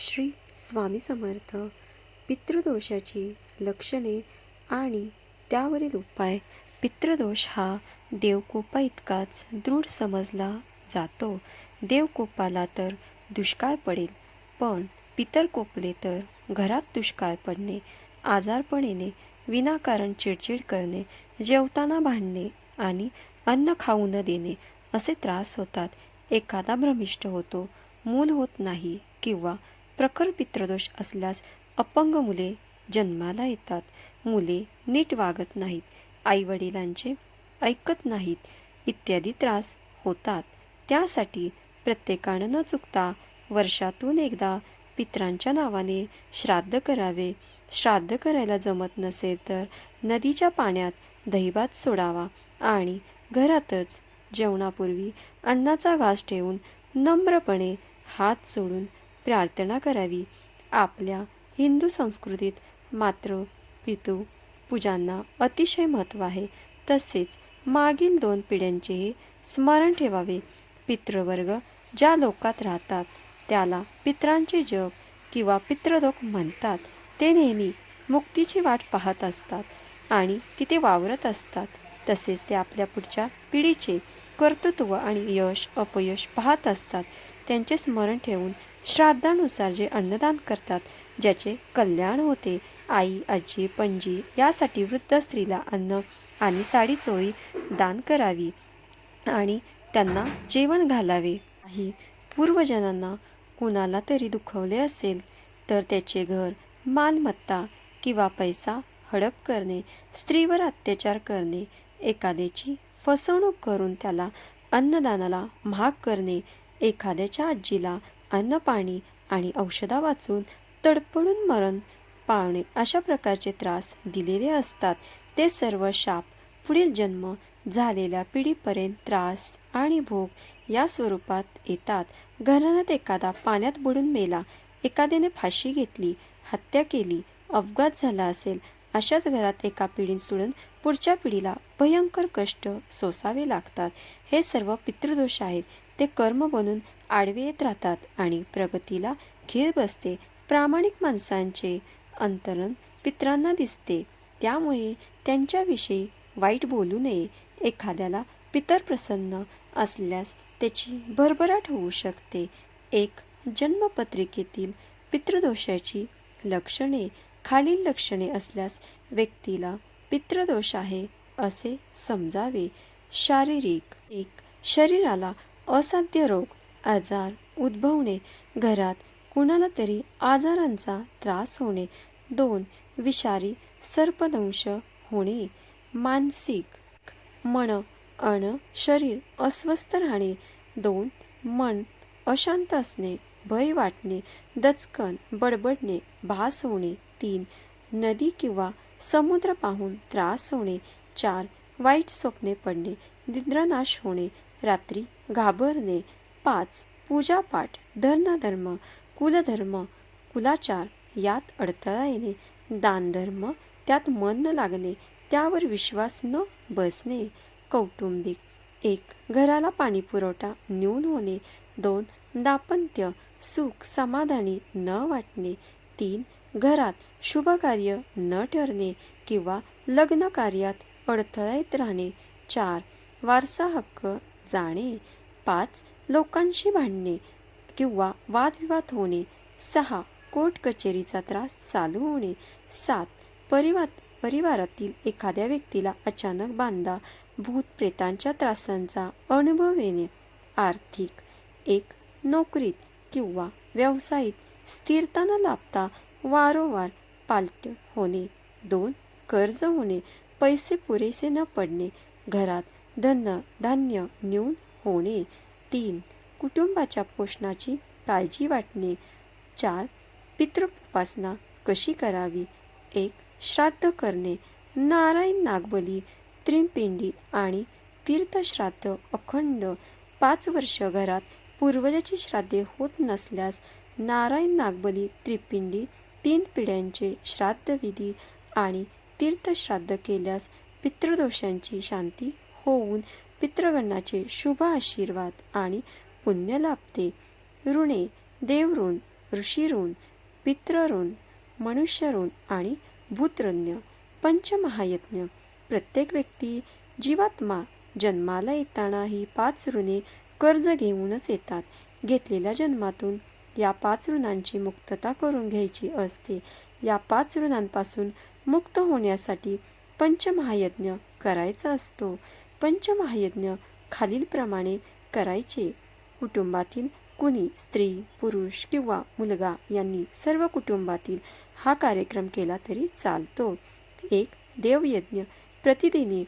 श्री स्वामी समर्थ. पितृदोषाची लक्षणे आणि त्यावरील उपाय. पितृदोष हा देवकोपा इतकाच दृढ समजला जातो. देवकोपाला तर दुष्काळ पडेल पण पितर कोपले तर घरात दुष्काळ पडणे आजारपण येणे विनाकारण चिडचिड करणे जेवताना भांडणे आणि अन्न खाऊ न देणे असे त्रास होतात. एखादा भ्रमिष्ट होतो मूल होत नाही किंवा प्रखर पित्रदोष असल्यास अपंग मुले जन्माला येतात. मुले नीट वागत नाहीत. आईवडिलांचे ऐकत नाहीत. इत्यादी त्रास होतात. त्यासाठी प्रत्येकानं न चुकता वर्षातून एकदा पित्रांच्या नावाने श्राद्ध करावे. श्राद्ध करायला जमत नसेल तर नदीच्या पाण्यात दहीभात सोडावा आणि घरातच जेवणापूर्वी अन्नाचा घास ठेवून नम्रपणे हात सोडून प्रार्थना करावी. आपल्या हिंदू संस्कृतीत मात्र पितू पूजांना अतिशय महत्त्व आहे. तसेच मागील दोन पिढ्यांचेही स्मरण ठेवावे. पितृवर्ग ज्या लोकात राहतात त्याला पित्रांचे जग किंवा पितृलोक म्हणतात ते नेहमी मुक्तीची वाट पाहत असतात आणि तिथे वावरत असतात. तसेच ते आपल्या पुढच्या पिढीचे कर्तृत्व आणि यश अपयश पाहत असतात. त्यांचे स्मरण ठेवून श्राद्धानुसार जे अन्नदान करतात ज्याचे कल्याण होते आई आजी पणजी यासाठी वृद्ध स्त्रीला अन्न आणि साडी चोळी दान करावी आणि त्यांना जेवण घालावे. काही पूर्वजनांना कुणाला तरी दुखवले असेल तर त्याचे घर मालमत्ता किंवा पैसा हडप करणे स्त्रीवर अत्याचार करणे एखाद्याची फसवणूक करून त्याला अन्नदानाला महाग करणे एखाद्याच्या आजीला अन्न पाणी आणि औषधा वाचून तडपडून मरण पावणे अशा प्रकारचे त्रास दिलेले असतात. ते सर्व शाप पुढील जन्म झालेल्या पिढीपर्यंत त्रास आणि भोग या स्वरूपात येतात. घराण्यात एखादा पाण्यात बुडून मेला एखाद्याने फाशी घेतली हत्या केली अपघात झाला असेल अशाच घरात एका पिढीत सोडून पुढच्या पिढीला भयंकर कष्ट सोसावे लागतात. हे सर्व पितृदोष आहेत. ते कर्म बनून आडवे येत राहतात आणि प्रगतीला खीळ बसते. प्रामाणिक माणसांचे अंतरण पित्रांना दिसते. त्यामुळे त्यांच्याविषयी वाईट बोलू नये. एखाद्याला पितर प्रसन्न असल्यास त्याची भरभराट होऊ शकते. एक जन्मपत्रिकेतील पितृदोषाची लक्षणे खालील लक्षणे असल्यास व्यक्तीला पितृदोष आहे असे समजावे. शारीरिक एक शरीराला असाध्य रोग आजार उद्भवणे घरात कुणाला तरी आजारांचा त्रास होणे. दोन विषारी सर्पदंश होणे. मानसिक मन अण शरीर अस्वस्थ राहणे. दोन मन अशांत असणे भय वाटणे दचकन बडबडणे भास होणे. तीन नदी किंवा समुद्र पाहून त्रास होणे. चार वाईट स्वप्ने पडणे निद्रानाश होणे. रात्री घाबरणे पाच पूजापाठ धर्मधर्म कुलधर्म कुलाचार यात अडथळा येणे दानधर्म त्यात मन न लागणे त्यावर विश्वास न बसणे कौटुंबिक एक घराला पाणीपुरवठा न्यून होणे दोन दापत्य सुख समाधानी न वाटणे तीन घरात शुभकार्य न ठरणे किंवा लग्न कार्यात अडथळा येत राहणे चार वारसा हक्क जाणे पाच लोकांशी भांडणे किंवा वादविवाद होणे सहा कोर्ट कचेरीचा त्रास चालू होणे सात परिवार परिवारातील एखाद्या व्यक्तीला अचानक बांधा भूत प्रेतांच्या त्रासांचा अनुभव येणे आर्थिक एक नोकरीत किंवा व्यवसायात स्थिरता न लाभता वारंवार पालट होणे दोन कर्ज होणे पैसे पुरेसे न पडणे घरात धन धान्य न्यून होणे. तीन कुटुंबाच्या पोषणाची काळजी वाटणे. चार पितृपासना कशी करावी? एक श्राद्ध करणे. नारायण नागबली त्रिपिंडी आणि तीर्थश्राद्ध अखंड पाच वर्ष घरात पूर्वजाची श्राद्धे होत नसल्यास नारायण नागबली त्रिपिंडी तीन पिढ्यांचे श्राद्धविधी आणि तीर्थश्राद्ध केल्यास पितृदोषांची शांती होऊन पितृगणाचे शुभ आशीर्वाद आणि पुण्य लाभते ऋणे देवऋण ऋषीऋण पितृऋण मनुष्यऋण मनुष्य ऋण आणि भूतरण्य पंचमहायज्ञ. प्रत्येक व्यक्ती जीवात्मा जन्माला येताना ही पाच ऋणे कर्ज घेऊनच येतात. घेतलेल्या जन्मातून या पाच ऋणांची मुक्तता करून घ्यायची असते. या पाच ऋणांपासून मुक्त होण्यासाठी पंचमहायज्ञ करायचा असतो. पंचमहायज्ञ खालीलप्रमाणे करायचे. कुटुंबातील कुणी स्त्री पुरुष किंवा मुलगा यांनी सर्व कुटुंबातील हा कार्यक्रम केला तरी चालतो. एक देवयज्ञ प्रतिदिनी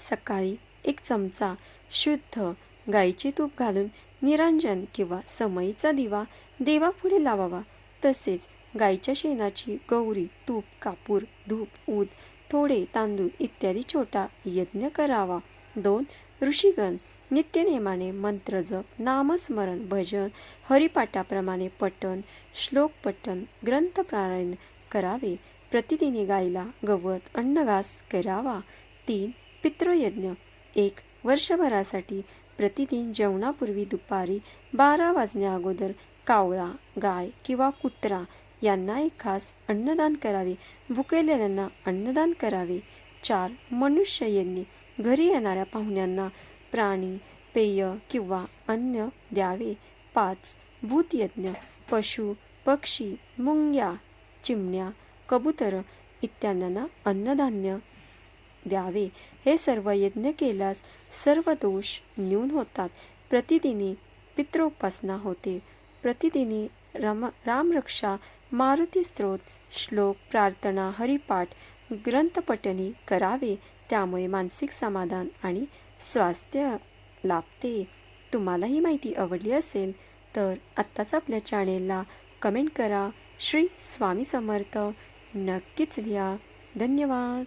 सकाळी एक चमचा शुद्ध गाईचे तूप घालून निरंजन किंवा समईचा दिवा देवापुढे लावावा. तसेच गाईच्या शेणाची गौरी तूप कापूर धूप ऊद थोडे तांदूळ इत्यादी छोटा यज्ञ करावा. दोन ऋषीगण नित्यनेमाने मंत्र जप नामस्मरण भजन हरिपाठाप्रमाणे पठण श्लोक पठण ग्रंथ प्रारायण करावे. प्रतिदिनी गायला गवत अन्नघास करावा. तीन पितृयज्ञ. एक वर्षभरासाठी प्रतिदिन जेवणापूर्वी दुपारी बारा वाजण्या अगोदर कावळा गाय किंवा कुत्रा यांना एक खास अन्नदान करावे. भुकेलेल्यांना अन्नदान करावे. चार मनुष्य यांनी घरी येणाऱ्या पाहुण्यांना प्राणी पेय किंवा अन्न द्यावे. पाच भूतयज्ञ पशु पक्षी मुंग्या चिमण्या कबूतर इत्याद्यांना अन्नधान्य द्यावे. हे सर्व यज्ञ केल्यास सर्व दोष न्यून होतात. प्रतिदिनी पित्रोपासना होते. प्रतिदिनी राम रामरक्षा मारुती स्त्रोत श्लोक प्रार्थना हरिपाठ ग्रंथपठणी करावे त्यामुळे मानसिक समाधान आणि स्वास्थ्य लाभते. तुम्हाला ही माहिती आवडली असेल तर आत्ताच आपल्या चॅनेलला कमेंट करा. श्री स्वामी समर्थ. नक्कीच लिहा. धन्यवाद.